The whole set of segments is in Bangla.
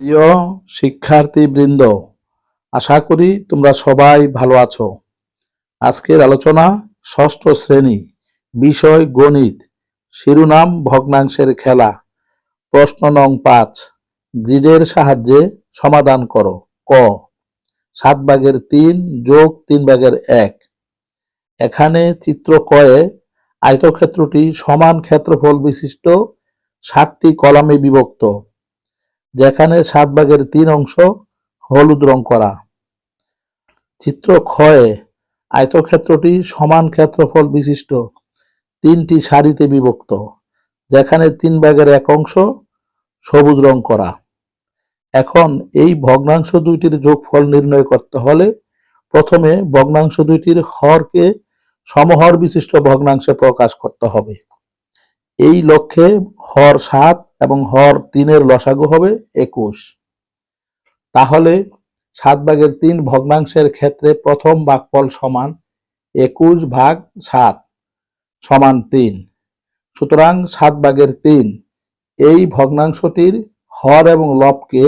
প্রিয় শিক্ষার্থীবৃন্দ, আশা করি তোমরা সবাই ভালো আছো। আজকের আলোচনা ষষ্ঠ শ্রেণি, বিষয় গণিত, শিরোনাম ভগ্নাংশের খেলা, প্রশ্ন নং পাঁচ, গ্রিডের সাহায্যে সমাধান করো, ক, সাত ভাগের তিন যোগ তিন ভাগের এক। এখানে চিত্র কয়ে আয়তক্ষেত্রটি সমান ক্ষেত্রফল বিশিষ্ট সাতটি কলামে বিভক্ত। যেখানে সাত ভাগের তিন অংশ হলুদ রং করা। চিত্র ক্ষয়ে আয়তক্ষেত্রটি সমান ক্ষেত্রফল বিশিষ্ট। তিনটি সারিতে বিভক্ত, যেখানে তিন ভাগের এক অংশ সবুজ রং করা। এখন এই ভগ্নাংশ দুইটির যোগফল নির্ণয় করতে হলে প্রথমে ভগ্নাংশ দুইটির হরকে সমহর বিশিষ্ট ভগ্নাংশে প্রকাশ করতে হবে। এই লক্ষ্যে হর সাত এবং হর তিনের লসাগু হবে একুশ। তাহলে সাত ভাগের তিন ভগ্নাংশের ক্ষেত্রে প্রথম ভাগফল সমান একুশ ভাগ সাত সমান তিন। সুতরাং সাত ভাগের তিন, এই ভগ্নাংশটির হর এবং লবকে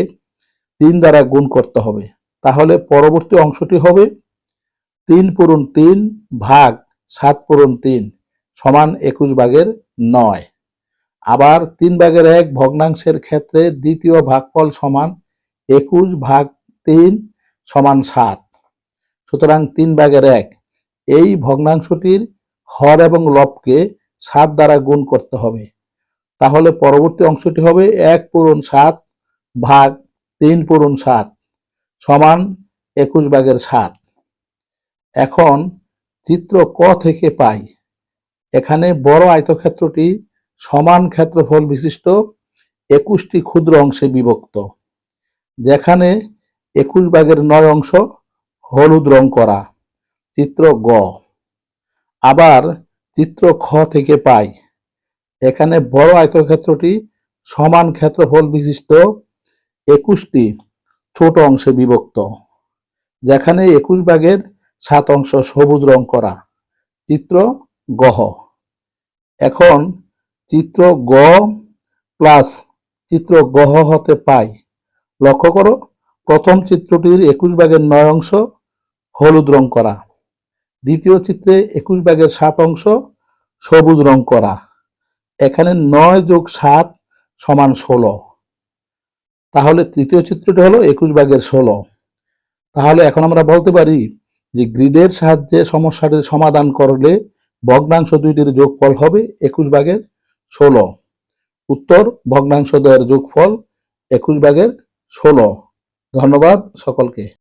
তিন দ্বারা গুণ করতে হবে। তাহলে পরবর্তী অংশটি হবে তিন পূরণ তিন ভাগ সাত পূরণ তিন। সমান একুশ ভাগের নয়। আবার তিন ভাগের এক ভগ্নাংশের ক্ষেত্রে দ্বিতীয় ভাগফল সমান একুশ ভাগ তিন সমান সাত। সুতরাং তিন ভাগের এক। এই ভগ্নাংশটির হর এবং লবকে সাত দ্বারা গুণ করতে হবে। তাহলে পরবর্তী অংশটি হবে এক পূরণ সাত ভাগ তিন পূরণ সাত সমান একুশ ভাগের সাত। এখন চিত্র ক থেকে পাই। এখানে বড় আয়তক্ষেত্রটি সমান ক্ষেত্রফল বিশিষ্ট একুশটি ক্ষুদ্র অংশে বিভক্ত, যেখানে একুশ ভাগের নয় অংশ হলুদ রং করা, চিত্র গ। আবার চিত্র খ থেকে পাই। এখানে বড় আয়তক্ষেত্রটি সমান ক্ষেত্রফল বিশিষ্ট একুশটি ছোট অংশে বিভক্ত, যেখানে একুশ ভাগের সাত অংশ সবুজ রং করা, চিত্র গহ এখন চিত্র গ প্লাস চিত্র গহ হতে পাই। লক্ষ্য করো, প্রথম চিত্রটির একুশ ভাগের নয় অংশ হলুদ রং করা। দ্বিতীয় চিত্রে একুশ ভাগের সাত অংশ সবুজ রং করা। এখানে নয় যোগ সাত সমান ষোলো। তাহলে তৃতীয় চিত্রটি হলো একুশ ভাগের ষোলো। তাহলে এখন আমরা বলতে পারি যে গ্রিডের সাহায্যে সমস্যাটির সমাধান করলে ভগ্নাংশ দুইটির যোগফল হবে একুশ ভাগের ষোল। উত্তর, ভগ্নাংশ দ্বয়ের যোগফল একুশ ভাগের ষোলো। ধন্যবাদ সকলকে।